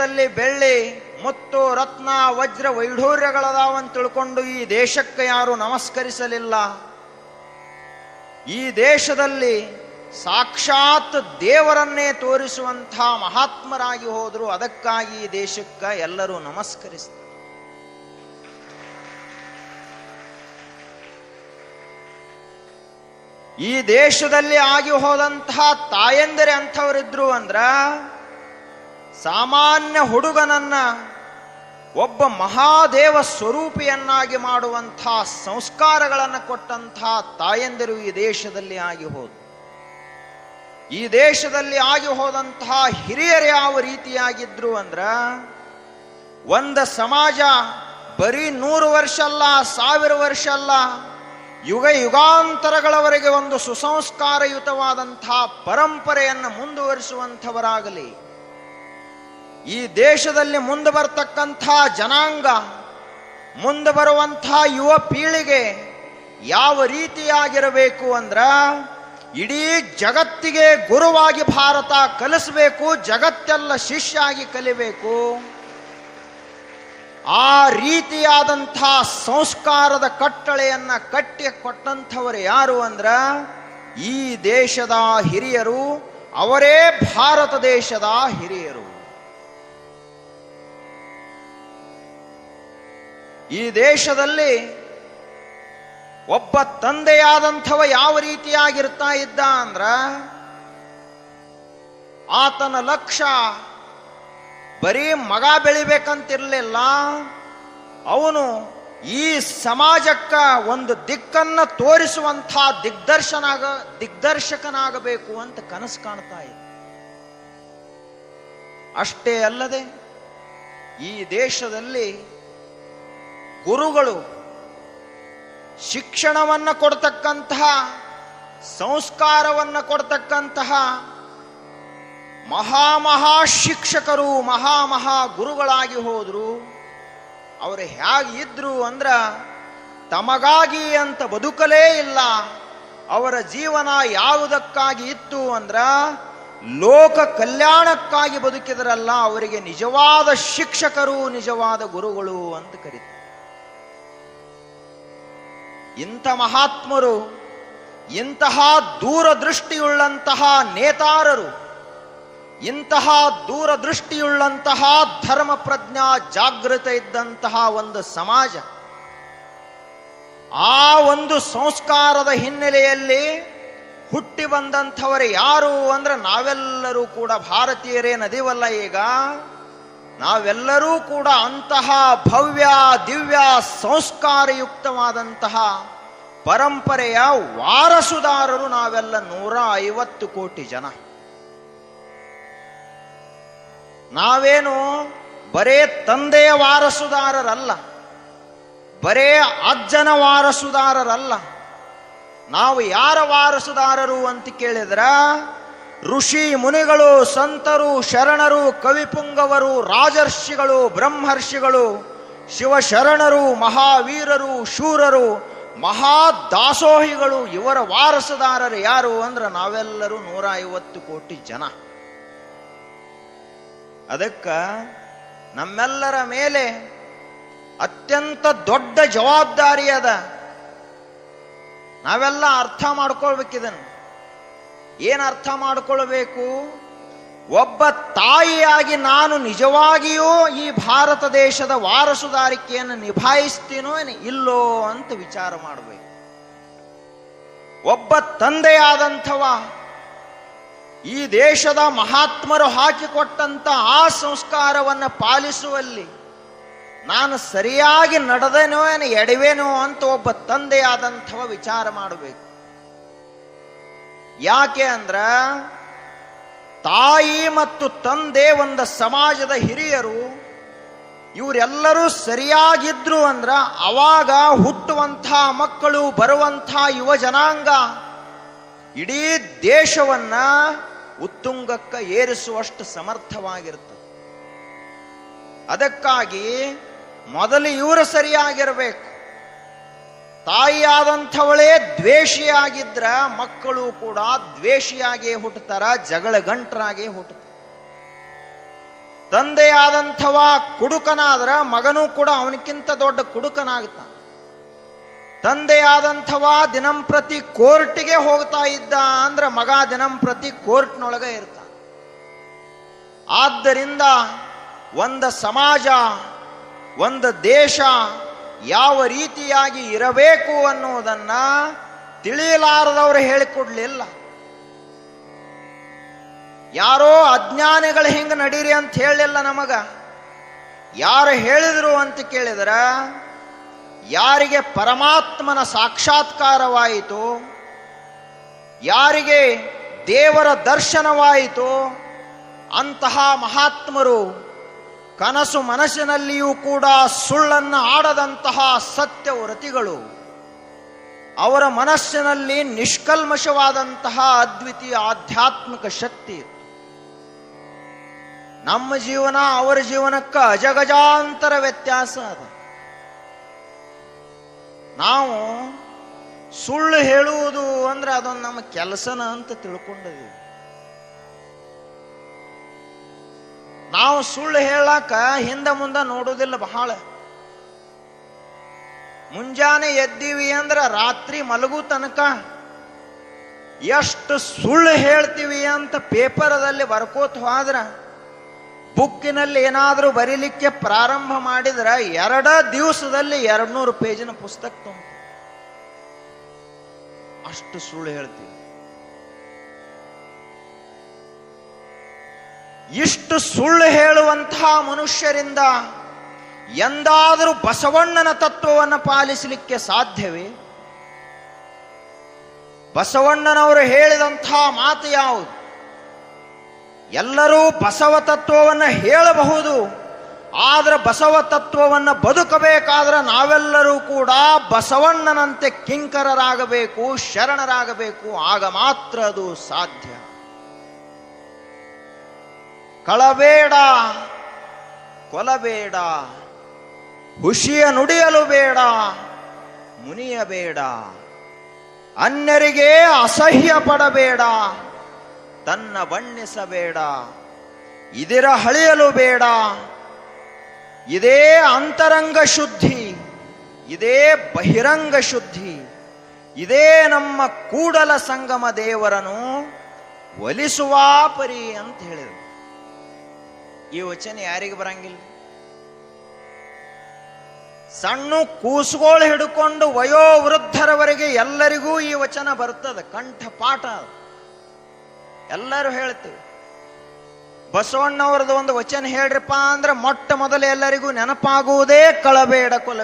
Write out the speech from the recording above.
ದೇಶದಲ್ಲಿ ಬೆಳ್ಳಿ, ಮುತ್ತು, ರತ್ನ, ವಜ್ರ ವೈಢೂರ್ಯಗಳದಾವಂತ ತಿಳ್ಕೊಂಡು ಈ ದೇಶಕ್ಕೆ ಯಾರು ನಮಸ್ಕರಿಸಲಿಲ್ಲ. ಈ ದೇಶದಲ್ಲಿ ಸಾಕ್ಷಾತ್ ದೇವರನ್ನೇ ತೋರಿಸುವಂಥ ಮಹಾತ್ಮರಾಗಿ ಹೋದ್ರು, ಅದಕ್ಕಾಗಿ ಈ ದೇಶಕ್ಕೆ ಎಲ್ಲರೂ ನಮಸ್ಕರಿಸ್ತಾರೆ. ಈ ದೇಶದಲ್ಲಿ ಆಗಿ ಹೋದಂತಹ ತಾಯಂದಿರೆ ಅಂಥವರಿದ್ರು ಅಂದ್ರ ಸಾಮಾನ್ಯ ಹುಡುಗನನ್ನ ಒಬ್ಬ ಮಹಾದೇವ ಸ್ವರೂಪಿಯನ್ನಾಗಿ ಮಾಡುವಂಥ ಸಂಸ್ಕಾರಗಳನ್ನು ಕೊಟ್ಟಂಥ ತಾಯಂದಿರು ಈ ದೇಶದಲ್ಲಿ ಆಗಿ ಹೋದು ಈ ದೇಶದಲ್ಲಿ ಆಗಿ ಹೋದಂತಹ ಹಿರಿಯರು ಯಾವ ರೀತಿಯಾಗಿದ್ರು ಅಂದ್ರ, ಒಂದ ಸಮಾಜ ಬರೀ ನೂರು ವರ್ಷ ಅಲ್ಲ, ಸಾವಿರ ವರ್ಷ ಅಲ್ಲ, ಯುಗ ಯುಗಾಂತರಗಳವರೆಗೆ ಒಂದು ಸುಸಂಸ್ಕಾರಯುತವಾದಂಥ ಪರಂಪರೆಯನ್ನು ಮುಂದುವರಿಸುವಂಥವರಾಗಲಿ. ಈ ದೇಶದಲ್ಲಿ ಮುಂದೆ ಬರ್ತಕ್ಕಂಥ ಜನಾಂಗ, ಮುಂದೆ ಬರುವಂಥ ಯುವ ಪೀಳಿಗೆ ಯಾವ ರೀತಿಯಾಗಿರಬೇಕು ಅಂದ್ರ ಇಡೀ ಜಗತ್ತಿಗೆ ಗುರುವಾಗಿ ಭಾರತ ಕಲಿಸಬೇಕು, ಜಗತ್ತೆಲ್ಲ ಶಿಷ್ಯಾಗಿ ಕಲಿಬೇಕು. ಆ ರೀತಿಯಾದಂಥ ಸಂಸ್ಕಾರದ ಕಟ್ಟಳೆಯನ್ನ ಕಟ್ಟಿ ಕೊಟ್ಟಂಥವರು ಯಾರು ಅಂದ್ರ ಈ ದೇಶದ ಹಿರಿಯರು, ಅವರೇ ಭಾರತ ದೇಶದ ಹಿರಿಯರು. ಈ ದೇಶದಲ್ಲಿ ಒಬ್ಬ ತಂದೆಯಾದಂಥವ ಯಾವ ರೀತಿಯಾಗಿರ್ತಾ ಇದ್ದ ಅಂದ್ರ ಆತನ ಲಕ್ಷ್ಯ ಬರೀ ಮಗ ಬೆಳಿಬೇಕಂತಿರ್ಲಿಲ್ಲ. ಅವನು ಈ ಸಮಾಜಕ್ಕ ಒಂದು ದಿಕ್ಕನ್ನ ತೋರಿಸುವಂಥ ದಿಗ್ದರ್ಶನಾಗ, ದಿಗ್ದರ್ಶಕನಾಗಬೇಕು ಅಂತ ಕನಸು ಕಾಣ್ತಾ ಇದೆ. ಅಷ್ಟೇ ಅಲ್ಲದೆ ಈ ದೇಶದಲ್ಲಿ ಗುರುಗಳು ಶಿಕ್ಷಣವನ್ನ ಕೊಡ್ತಕ್ಕಂತಹ, ಸಂಸ್ಕಾರವನ್ನ ಕೊಡ್ತಕ್ಕಂತಹ ಮಹಾ ಮಹಾ ಶಿಕ್ಷಕರು, ಮಹಾ ಮಹಾ ಗುರುಗಳಾಗಿ ಹೋದರು. ಅವರು ಹೇಗಿದ್ರು ಅಂದ್ರ, ತಮಗಾಗಿ ಅಂತ ಬದುಕಲೇ ಇಲ್ಲ. ಅವರ ಜೀವನ ಯಾವುದಕ್ಕಾಗಿ ಇತ್ತು ಅಂದ್ರ, ಲೋಕ ಕಲ್ಯಾಣಕ್ಕಾಗಿ ಬದುಕಿದರಲ್ಲ, ಅವರಿಗೆ ನಿಜವಾದ ಶಿಕ್ಷಕರು, ನಿಜವಾದ ಗುರುಗಳು ಅಂತ ಕರೀತಾರೆ. ಇಂಥ ಮಹಾತ್ಮರು, ಇಂತಹ ದೂರದೃಷ್ಟಿಯುಳ್ಳಂತಹ ನೇತಾರರು, ಇಂತಹ ದೂರದೃಷ್ಟಿಯುಳ್ಳಂತಹ ಧರ್ಮ ಪ್ರಜ್ಞಾ ಜಾಗೃತ ಇದ್ದಂತಹ ಒಂದು ಸಮಾಜ, ಆ ಒಂದು ಸಂಸ್ಕಾರದ ಹಿನ್ನೆಲೆಯಲ್ಲಿ ಹುಟ್ಟಿ ಬಂದಂಥವರು ಯಾರು ಅಂದ್ರೆ ನಾವೆಲ್ಲರೂ ಕೂಡ ಭಾರತೀಯರೇ ನದಿವಲ್ಲ ಈಗ. ನಾವೆಲ್ಲರೂ ಕೂಡ ಅಂತಹ ಭವ್ಯ, ದಿವ್ಯ, ಸಂಸ್ಕಾರಯುಕ್ತವಾದಂತಹ ಪರಂಪರೆಯ ವಾರಸುದಾರರು ನಾವೆಲ್ಲ ನೂರ ಐವತ್ತು ಕೋಟಿ ಜನ. ನಾವೇನು ಬರೇ ತಂದೆಯ ವಾರಸುದಾರರಲ್ಲ, ಬರೇ ಅಜ್ಜನ ವಾರಸುದಾರರಲ್ಲ. ನಾವು ಯಾರ ವಾರಸುದಾರರು ಅಂತ ಕೇಳಿದ್ರ? ಋಷಿ ಮುನಿಗಳು, ಸಂತರು, ಶರಣರು, ಕವಿಪುಂಗವರು, ರಾಜರ್ಷಿಗಳು, ಬ್ರಹ್ಮರ್ಷಿಗಳು, ಶಿವಶರಣರು, ಮಹಾವೀರರು, ಶೂರರು, ಮಹಾದಾಸೋಹಿಗಳು, ಇವರ ವಾರಸದಾರರು ಯಾರು ಅಂದ್ರೆ ನಾವೆಲ್ಲರೂ ನೂರ ಐವತ್ತು ಕೋಟಿ ಜನ. ಅದಕ್ಕ ನಮ್ಮೆಲ್ಲರ ಮೇಲೆ ಅತ್ಯಂತ ದೊಡ್ಡ ಜವಾಬ್ದಾರಿ ಅದ. ನಾವೆಲ್ಲ ಅರ್ಥ ಮಾಡ್ಕೊಳ್ಬೇಕಿದನ್ನು. ಏನು ಅರ್ಥ ಮಾಡ್ಕೊಳ್ಬೇಕು ಒಬ್ಬ ತಾಯಿಯಾಗಿ ನಾನು ನಿಜವಾಗಿಯೂ ಈ ಭಾರತ ದೇಶದ ವಾರಸುದಾರಿಕೆಯನ್ನು ನಿಭಾಯಿಸ್ತೀನೋ ಇಲ್ಲೋ ಅಂತ ವಿಚಾರ ಮಾಡಬೇಕು. ಒಬ್ಬ ತಂದೆಯಾದಂಥವ ಈ ದೇಶದ ಮಹಾತ್ಮರು ಹಾಕಿಕೊಟ್ಟಂತ ಆ ಸಂಸ್ಕಾರವನ್ನು ಪಾಲಿಸುವಲ್ಲಿ ನಾನು ಸರಿಯಾಗಿ ನಡೆದೇನೋ ಎಡವೇನೋ ಅಂತ ಒಬ್ಬ ತಂದೆಯಾದಂಥವ ವಿಚಾರ ಮಾಡಬೇಕು. ಯಾಕೆ ಅಂದ್ರ ತಾಯಿ ಮತ್ತು ತಂದೆ ಒಂದು ಸಮಾಜದ ಹಿರಿಯರು ಇವರೆಲ್ಲರೂ ಸರಿಯಾಗಿದ್ರು ಅಂದ್ರ ಅವಾಗ ಹುಟ್ಟುವಂಥ ಮಕ್ಕಳು ಬರುವಂಥ ಯುವ ಜನಾಂಗ ಇಡೀ ದೇಶವನ್ನ ಉತ್ತುಂಗಕ್ಕ ಏರಿಸುವಷ್ಟು ಸಮರ್ಥವಾಗಿರ್ತದೆ ಅದಕ್ಕಾಗಿ ಮೊದಲು ಇವರು ಸರಿಯಾಗಿರಬೇಕು. ತಾಯಿಯಾದಂಥವಳೇ ದ್ವೇಷಿಯಾಗಿದ್ರ ಮಕ್ಕಳು ಕೂಡ ದ್ವೇಷಿಯಾಗೇ ಹುಟ್ಟುತ್ತಾರ ಜಗಳ ಗಂಟರಾಗೇ ಹುಟ್ಟುತ್ತಾರೆ ತಂದೆಯಾದಂಥವ ಕುಡುಕನಾದ್ರ ಮಗನೂ ಕೂಡ ಅವನಕ್ಕಿಂತ ದೊಡ್ಡ ಕುಡುಕನಾಗುತ್ತಾನೆ ತಂದೆಯಾದಂಥವ ದಿನಂಪ್ರತಿ ಕೋರ್ಟಿಗೆ ಹೋಗ್ತಾ ಇದ್ದ ಅಂದ್ರೆ ಮಗ ದಿನಂಪ್ರತಿ ಕೋರ್ಟ್ನೊಳಗೆ ಇರ್ತಾನೆ. ಆದ್ದರಿಂದ ಒಂದು ಸಮಾಜ, ಒಂದು ದೇಶ ಯಾವ ರೀತಿಯಾಗಿ ಇರಬೇಕು ಅನ್ನುವುದನ್ನು ತಿಳಿಯಲಾರದವರು ಹೇಳಿಕೊಡ್ಲಿಲ್ಲ. ಯಾರೋ ಅಜ್ಞಾನಿಗಳು ಹೆಂಗೆ ನಡೀರಿ ಅಂತ ಹೇಳಿಲ್ಲ ನಮಗ. ಯಾರು ಹೇಳಿದ್ರು ಅಂತ ಕೇಳಿದ್ರ, ಯಾರಿಗೆ ಪರಮಾತ್ಮನ ಸಾಕ್ಷಾತ್ಕಾರವಾಯಿತು, ಯಾರಿಗೆ ದೇವರ ದರ್ಶನವಾಯಿತು, ಅಂತಹ ಮಹಾತ್ಮರು ಕನಸು ಮನಸ್ಸಿನಲ್ಲಿಯೂ ಕೂಡ ಸುಳ್ಳನ್ನು ಆಡದಂತಹ ಸತ್ಯ ವ್ರತಿಗಳು. ಅವರ ಮನಸ್ಸಿನಲ್ಲಿ ನಿಷ್ಕಲ್ಮಶವಾದಂತಹ ಅದ್ವಿತೀಯ ಆಧ್ಯಾತ್ಮಿಕ ಶಕ್ತಿ. ನಮ್ಮ ಜೀವನ ಅವರ ಜೀವನಕ್ಕೆ ಅಜಗಜಾಂತರ ವ್ಯತ್ಯಾಸ ಅದ. ನಾವು ಸುಳ್ಳು ಹೇಳುವುದು ಅಂದ್ರೆ ಅದೊಂದು ನಮ್ಮ ಕೆಲಸನ ಅಂತ ತಿಳ್ಕೊಂಡಿದ್ದೀವಿ ನಾವು ಸುಳ್ಳು ಹೇಳಾಕ ಹಿಂದ ಮುಂದ ನೋಡುವುದಿಲ್ಲ ಬಹಳ. ಮುಂಜಾನೆ ಎದ್ದೀವಿ ಅಂದ್ರೆ ರಾತ್ರಿ ಮಲಗು ತನಕ ಎಷ್ಟು ಸುಳ್ಳು ಹೇಳ್ತೀವಿ ಅಂತ ಪೇಪರದಲ್ಲಿ ಬರ್ಕೋತ ಹೋದ್ರ ಬುಕ್ಕಿನಲ್ಲಿ ಏನಾದರೂ ಬರೀಲಿಕ್ಕೆ ಪ್ರಾರಂಭ ಮಾಡಿದ್ರ ಎರಡ ದಿವಸದಲ್ಲಿ ಎರಡ್ನೂರು ಪೇಜಿನ ಪುಸ್ತಕ ತುಂಬ ಅಷ್ಟು ಸುಳ್ಳು ಹೇಳ್ತೀವಿ. ಇಷ್ಟು ಸುಳ್ಳು ಹೇಳುವಂತಹ ಮನುಷ್ಯರಿಂದ ಎಂದಾದರೂ ಬಸವಣ್ಣನ ತತ್ವವನ್ನು ಪಾಲಿಸಲಿಕ್ಕೆ ಸಾಧ್ಯವೇ? ಬಸವಣ್ಣನವರು ಹೇಳಿದಂತಹ ಮಾತು ಯಾವುದು? ಎಲ್ಲರೂ ಬಸವ ತತ್ವವನ್ನು ಹೇಳಬಹುದು, ಆದರೆ ಬಸವ ತತ್ವವನ್ನು ಬದುಕಬೇಕಾದ್ರೆ ನಾವೆಲ್ಲರೂ ಕೂಡ ಬಸವಣ್ಣನಂತೆ ಕಿಂಕರರಾಗಬೇಕು, ಶರಣರಾಗಬೇಕು, ಆಗ ಮಾತ್ರ ಅದು ಸಾಧ್ಯ. ಕಳಬೇಡ, ಕೊಲಬೇಡ, ಹುಷಿಯ ನುಡಿಯಲು ಬೇಡ, ಮುನಿಯಬೇಡ, ಅನ್ಯರಿಗೆ ಅಸಹ್ಯ ಪಡಬೇಡ, ತನ್ನ ಬಣ್ಣಿಸಬೇಡ, ಇದಿರ ಹಳಿಯಲು ಬೇಡ, ಇದೇ ಅಂತರಂಗ ಶುದ್ಧಿ, ಇದೇ ಬಹಿರಂಗ ಶುದ್ಧಿ, ಇದೇ ನಮ್ಮ ಕೂಡಲ ಸಂಗಮ ದೇವರನು ಒಲಿಸುವ ಪರಿ ಅಂತ ಹೇಳಿದರು. ಈ ವಚನ ಯಾರಿಗೆ ಬರಂಗಿಲ್ಲ? ಸಣ್ಣ ಕೂಸುಗಳು ಹಿಡ್ಕೊಂಡು ವಯೋವೃದ್ಧರವರೆಗೆ ಎಲ್ಲರಿಗೂ ಈ ವಚನ ಬರ್ತದೆ ಕಂಠಪಾಠ ಎಲ್ಲರೂ ಹೇಳ್ತೀವಿ, ಬಸವಣ್ಣವರದ್ದು ಒಂದು ವಚನ ಹೇಳ್ರಪ್ಪ ಅಂದ್ರೆ ಮೊಟ್ಟ ಮೊದಲು ಎಲ್ಲರಿಗೂ ನೆನಪಾಗುವುದೇ ಕಳಬೇಡ ಕೊಲ